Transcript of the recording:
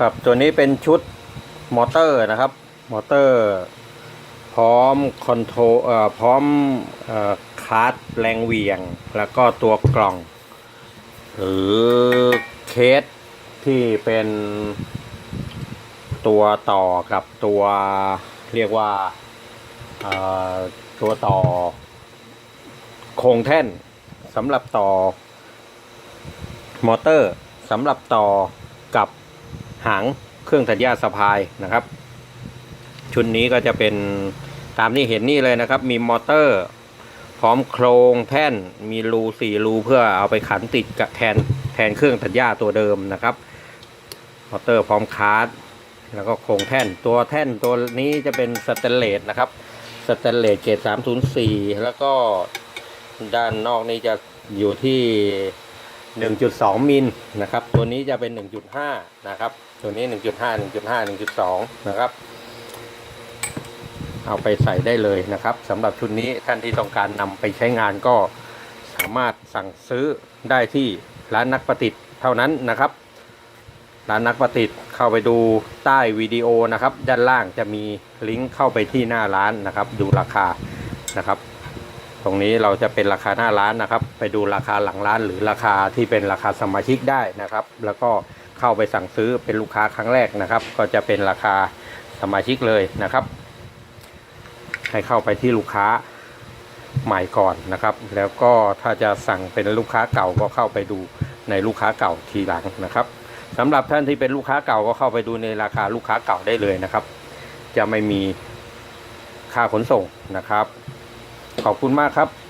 ครับตัวนี้เป็นชุดมอเตอร์นะครับ มอเตอร์ พร้อมคอนโทรเอ่อพร้อมเอ่อคลาสแรงเหวี่ยง แล้วก็ตัวกล่อง หรือเคสที่เป็นตัวต่อกับตัวเรียกว่าเอ่อตัวต่อ โครงแท่นสำหรับต่อ มอเตอร์สำหรับต่อกับ หางเครื่องตัดหญ้าสะพายนะครับ ชุดนี้ก็จะเป็นตามที่เห็นนี่เลยนะครับ มีมอเตอร์ พร้อมโครงแท่นมีรูสี่รูเพื่อเอาไปขันติดกับแทนแทนเครื่องตัดหญ้าตัวเดิมนะครับ มอเตอร์พร้อมคาร์ดแล้วก็โครงแท่นตัวแท่นตัวนี้จะเป็นสแตนเลสนะครับสแตนเลสเกรด304 แล้วก็ด้านนอกนี้จะอยู่ที่ 1.2 มิลนะครับ ตัวนี้จะเป็น 1.5 นะครับ ตัวนี้ 1.5 1.5 1.2 นะครับ เอาไปใส่ได้เลยนะครับสำหรับชุดนี้ท่านที่ต้องการนำไปใช้งานก็สามารถสั่งซื้อได้ที่ร้านนักประดิษฐ์เท่านั้นนะครับ ร้านนักประดิษฐ์เข้าไปดูใต้วิดีโอนะครับ ด้านล่างจะมีลิงก์เข้าไปที่หน้าร้านนะครับ ดูราคานะครับ ตรงนี้เราจะเป็นราคาหน้าร้านนะครับ ไปดูราคาหลังร้าน หรือราคาที่เป็นราคาสมาชิกได้นะครับ แล้วก็เข้าไปสั่งซื้อเป็นลูกค้าครั้งแรกนะครับ ก็จะเป็นราคาสมาชิกเลยนะครับ ให้เข้าไปที่ลูกค้าใหม่ก่อนนะครับ แล้วก็ถ้าจะสั่งเป็นลูกค้าเก่าก็เข้าไปดูในลูกค้าเก่าทีหลังนะครับสำหรับท่านที่เป็นลูกค้าเก่าก็เข้าไปดูในราคาลูกค้าเก่าได้เลยนะครับ จะไม่มีค่าขนส่งนะครับ ขอบคุณมากครับ